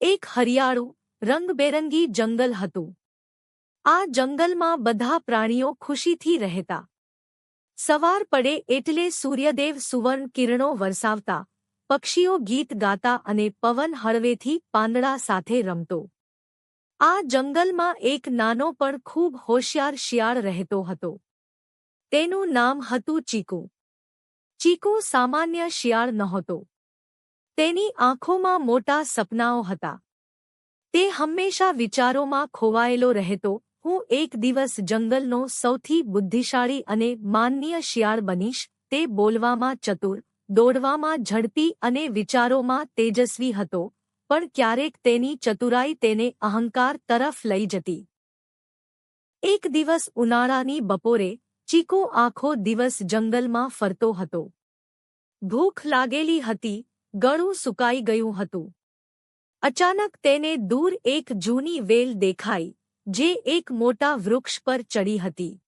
એક હરિયાળું, રંગબેરંગી જંગલ હતું. આ જંગલમાં બધા પ્રાણીઓ ખુશીથી રહેતા. સવાર પડે એટલે સૂર્યદેવ સુવર્ણ કિરણો વરસાવતા, પક્ષીઓ ગીત ગાતા અને પવન હળવેથી પાંદડા સાથે રમતો. આ જંગલમાં એક નાનો પણ ખૂબ હોશિયાર શિયાળ રહેતો હતો. તેનું નામ હતું ચીકુ. ચીકુ સામાન્ય શિયાળ નહોતો. તેની આંખોમાં મોટા સપનાઓ હતા. તે હંમેશા વિચારોમાં ખોવાયેલો રહેતો, હું એક દિવસ જંગલનો સૌથી બુદ્ધિશાળી અને માનનીય શિયાળ બનીશ, તે બોલવામાં ચતુર, દોડવામાં ઝડપી અને વિચારોમાં તેજસ્વી હતો, પણ ક્યારેક તેની ચતુરાઈ તેને અહંકાર તરફ લઈ જતી. એક દિવસ ઉનાળાની બપોરે, ચીકુ આખો દિવસ જંગલમાં ફરતો હતો. ભૂખ લાગેલી હતી ગળું સુકાઈ ગયું હતું. અચાનક તેને દૂર એક જૂની વેલ દેખાઈ, જે એક મોટા વૃક્ષ પર ચડી હતી.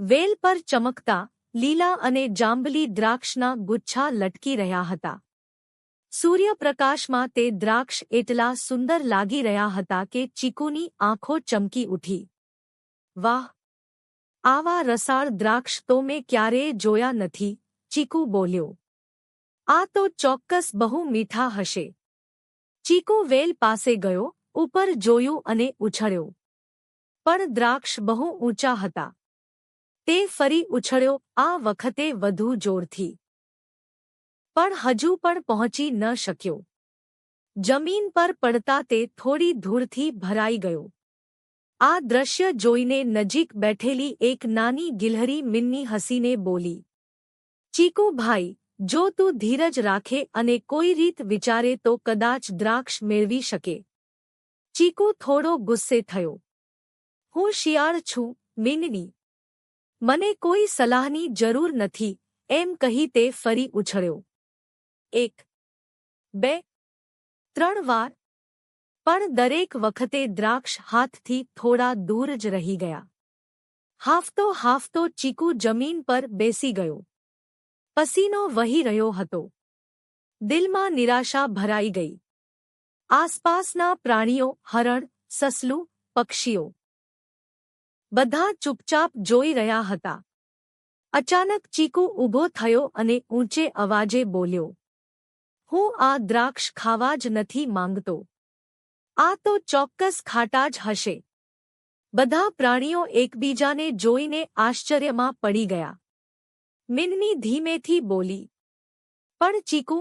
વેલ પર ચમકતા, લીલા અને જાંબલી દ્રાક્ષના ગુચ્છા લટકી રહ્યા હતા. સૂર્યપ્રકાશમાં તે દ્રાક્ષ એટલા સુંદર લાગી રહ્યા હતા કે ચીકુની આંખો ચમકી ઉઠી. વાહ! આવા રસાળ દ્રાક્ષ તો મેં ક્યારેય જોયા નથી, ચીકુ બોલ્યો. આ તો ચોક્કસ બહુ મીઠા હશે. ચીકુ વેલ પાસે ગયો, ઉપર જોયું અને ઉછળ્યો. પણ દ્રાક્ષ બહુ ઊંચા હતા. તે ફરી ઉછળ્યો, આ વખતે વધુ જોરથી. પણ હજુ પણ પહોંચી ન શક્યો. જમીન પર પડતા તે થોડી ધૂળથી ભરાઈ ગયો. આ દ્રશ્ય જોઈને નજીક બેઠેલી એક નાની ગિલહરી મિન્ની હસીને બોલી, ચીકુ ભાઈ જો તું ધીરજ રાખે અને કોઈ રીત વિચારે તો કદાચ દ્રાક્ષ મેળવી શકે. ચીકુ થોડો ગુસ્સે થયો. હું શિયાળ છું મિનની મને કોઈ સલાહની જરૂર નથી, એમ કહી તે ફરી ઉછળ્યો. એક, બે, ત્રણ વાર. પણ દરેક વખતે દ્રાક્ષ હાથથી થોડા દૂર જ રહી ગયા. હાફતો હાફતો ચીકુ જમીન પર બેસી ગયો. પસીનો વહી રહ્યો હતો. દિલમાં નિરાશા ભરાઈ ગઈ. આસપાસના પ્રાણીઓ, હરણ, સસલું, પક્ષીઓ બધા ચૂપચાપ જોઈ રહ્યા હતા. અચાનક ચીકુ ઊભો થયો અને ઊંચે અવાજે બોલ્યો, હું આ દ્રાક્ષ ખાવા જ નથી માંગતો. આ તો ચોક્કસ ખાટા જ હશે. બધા પ્રાણીઓ એકબીજાને જોઈને આશ્ચર્યમાં પડી ગયા. મિનની ધીમેથી બોલી પણ ચીકુ